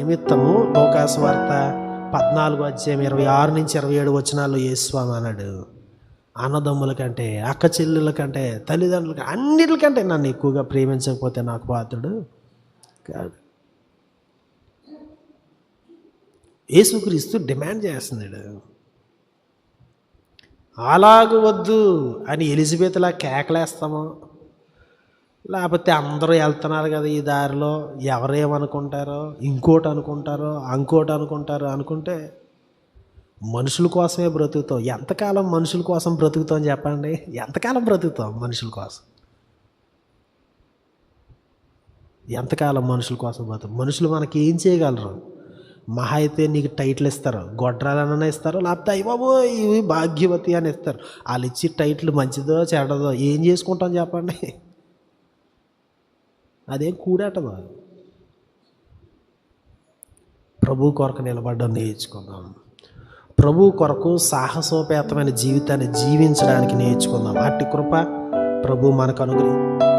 నిమిత్తము లోకాసువార్త పద్నాలుగు అధ్యాయం ఇరవై ఆరు నుంచి ఇరవై ఏడు వచనాల్లో యేసుస్వామి అన్నాడు. అన్నదమ్ముల కంటే అక్క చెల్లెల కంటే తల్లిదండ్రుల అన్నిటికంటే నన్ను ఎక్కువగా ప్రేమించకపోతే నాకు పాత్రుడు కాదు యేసుక్రీస్తు డిమాండ్ చేస్తున్నాడు. అలాగ వద్దు అని ఎలిజబెత్లా కేకలేస్తాము? లేకపోతే అందరూ వెళ్తున్నారు కదా ఈ దారిలో. ఎవరేమనుకుంటారో ఇంకోటి అనుకుంటారో ఇంకోటి అనుకుంటారో అనుకుంటే మనుషుల కోసమే బ్రతుకుతాం. ఎంతకాలం మనుషుల కోసం బ్రతుకుతాం చెప్పండి? ఎంతకాలం బ్రతుకుతాం మనుషుల కోసం? ఎంతకాలం మనుషుల కోసం బ్రతుకు మనుషులు మనకి ఏం చేయగలరు? మహా అయితే నీకు టైటిల్ ఇస్తారు. గొడ్రాలనైనా ఇస్తారు. లేకపోతే అయ్య ఇవి భాగ్యవతి అని ఇస్తారు. వాళ్ళు ఇచ్చి టైటిల్ మంచిదో చెడదో ఏం చేసుకుంటాం చెప్పండి? అదేం కూడాటమా? ప్రభు కొరకు నిలబడడం నేర్చుకుందాం. ప్రభు కొరకు సాహసోపేతమైన జీవితాన్ని జీవించడానికి నేర్చుకుందాం. అట్టి కృప ప్రభు మనకు అనుగ్రహి